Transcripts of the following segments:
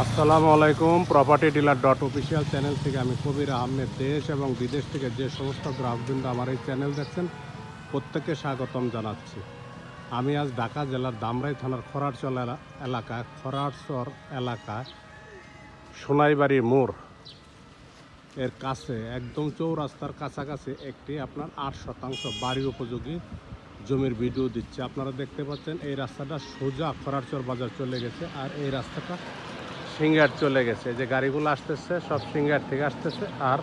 আসসালামু আলাইকুম property dealer dot official channel থেকে আমি কবির আহমেদ। দেশ এবং বিদেশ থেকে যে সমস্ত গ্রাহকবৃন্দ আমার এই চ্যানেল দেখছেন, প্রত্যেককে স্বাগতম জানাচ্ছি। আমি আজ ঢাকা জেলার দামরাই থানার খরারচর এলা- এলাকায় খরারচর এলাকায় সোনাইবাড়ি মোড়। এর কাছে, একদম চৌরাস্তার কাছাকাছি একটি আপনার আট শতাংশ বাড়ি উপযোগী জমির ভিডিও দিচ্ছে। আপনারা দেখতে পাচ্ছেন, এই রাস্তাটা সোজা খরারচর বাজার চলে গেছে। আর এই রাস্তাটা সিঙ্গার চলে গেছে। যে গাড়িগুলো আসতেছে, সব সিঙ্গার থেকে আসতেছে। আর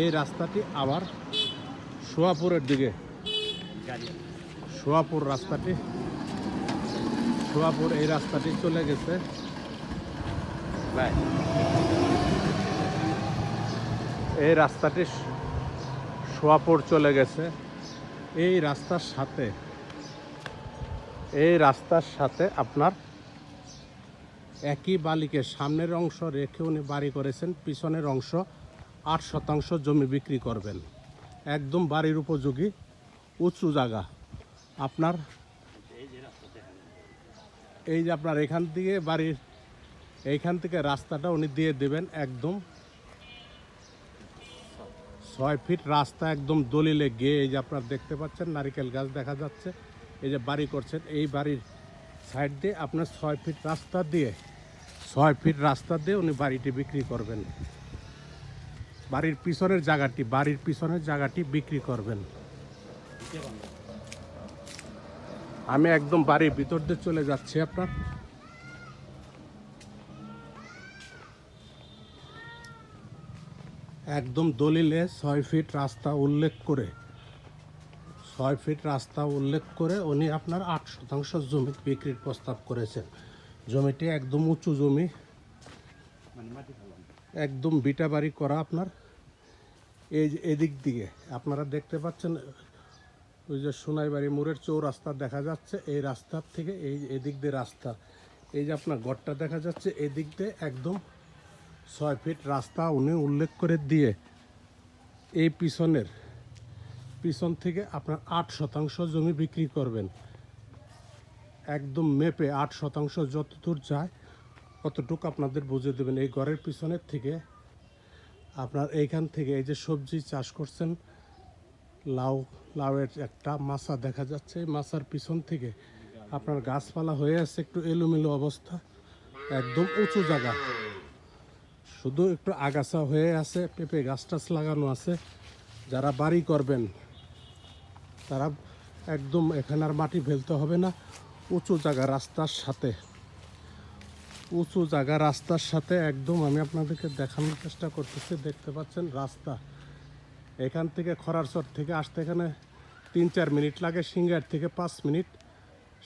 এই রাস্তাটি আবার সোয়াপুরের দিকে। সোয়াপুর রাস্তাটি, সোয়াপুর এই রাস্তাটি চলে গেছে। এই রাস্তাটি সোয়াপুর চলে গেছে। এই রাস্তার সাথে, এই রাস্তার সাথে আপনার একই বালিকে সামনের অংশ রেখে উনি বাড়ি করেছেন, পিছনের অংশ আট শতাংশ জমি বিক্রি করবেন। একদম বাড়ির উপযোগী, উঁচু জায়গা। আপনার? এই যে আপনার এখান থেকে বাড়ির, এইখান থেকে রাস্তাটা উনি দিয়ে দেবেন একদম ছয় ফিট রাস্তা, একদম দলিলে গিয়ে এই যে আপনার দেখতে পাচ্ছেন, নারিকেল গাছ দেখা যাচ্ছে। এই যে বাড়ি করছেন, এই বাড়ির সাইড দিয়ে আপনার ছয় ফিট রাস্তা দিয়ে, ছয় ফিট রাস্তা দিয়ে উনি বাড়িটি বিক্রি করবেন। বাড়ির পিছনের জায়গাটি, বাড়ির পিছনের জায়গাটি বিক্রি করবেন। আমি একদম বাড়ির ভিতর দিয়ে চলে যাচ্ছি আপনার। একদম দলিলে ছয় ফিট রাস্তা উল্লেখ করে ছয় ফিট রাস্তা উল্লেখ করে উনি আপনার আট শতাংশ জমি বিক্রির প্রস্তাব করেছেন। জমিটি একদম উঁচু জমি। একদম বিটা বাড়ি করা আপনার। এই যে এদিক দিকে আপনারা দেখতে পাচ্ছেন, ওই যে সোনাইবাড়ি মোড়ের চৌরাস্তা দেখা যাচ্ছে। এই রাস্তার থেকে এই এদিক দিয়ে রাস্তা, এই যে আপনার ঘরটা দেখা যাচ্ছে, এদিক দিয়ে একদম ছয় ফিট রাস্তা উনি উল্লেখ করে দিয়ে এই পিছনের পিছন থেকে আপনার আট শতাংশ জমি বিক্রি করবেন। একদম মেপে আট শতাংশ যতদূর যায় কতটুকু আপনাদের বুঝে দেবেন। এই ঘরের পিছনের থেকে আপনার এইখান থেকে এই যে সবজি চাষ করছেন, লাউ, লাউয়ের একটা মাছা দেখা যাচ্ছে। এই মাছার পিছন থেকে আপনার গাছপালা হয়ে আছে একটু এলোমেলো অবস্থা, একদম উঁচু জায়গা। শুধু একটু আগাছা হয়ে আছে, পেঁপে গাছ টাছ লাগানো আছে। যারা বাড়ি করবেন তারা একদম এখানে আর মাটি ফেলতে হবে না। উঁচু জায়গা রাস্তার সাথে। উঁচু জায়গা রাস্তার সাথে একদম আমি আপনাদেরকে দেখানোর চেষ্টা করতেছি, দেখতে পাচ্ছেন রাস্তা। এখান থেকে খরারচর থেকে আসতে এখানে তিন চার মিনিট লাগে, সিঙ্গার থেকে পাঁচ মিনিট।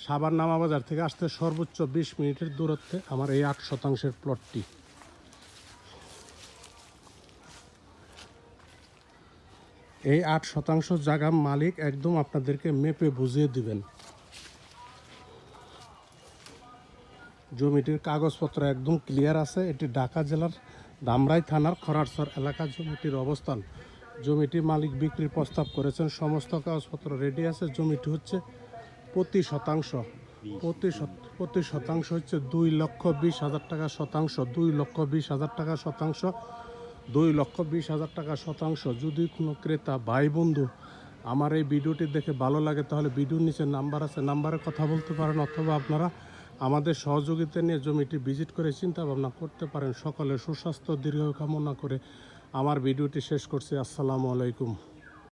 সাবার নামা বাজার থেকে আসতে সর্বোচ্চ বিশ মিনিটের দূরত্বে আমার এই আট শতাংশের প্লটটি এই আট শতাংশ জায়গা মালিক একদম আপনাদেরকে মেপে বুঝিয়ে দিবেন। জমিটির কাগজপত্র একদম ক্লিয়ার আছে। এটি ঢাকা জেলার দামরাই থানার খরারসর এলাকা জমিটির অবস্থান। জমিটি মালিক বিক্রির প্রস্তাব করেছেন। সমস্ত কাগজপত্র রেডি আছে। জমিটি হচ্ছে প্রতি শতাংশ। প্রতি প্রতি শতাংশ হচ্ছে দুই লক্ষ বিশ হাজার টাকা শতাংশ। দুই লক্ষ বিশ হাজার টাকা শতাংশ দুই লক্ষ বিশ হাজার টাকা শতাংশ। যদি কোনো ক্রেতা, ভাই, বন্ধু আমার এই ভিডিওটি দেখে ভালো লাগে, তাহলে ভিডিওর নিচে নাম্বার আছে, নাম্বারে কথা বলতে পারেন অথবা আপনারা আমাদের সহযোগিতা নিয়ে জমিটি ভিজিট করে চিন্তা ভাবনা করতে পারেন। সকলে সুস্বাস্থ্য, দীর্ঘ কামনা করে আমার ভিডিওটি শেষ করছি। আসসালামু আলাইকুম।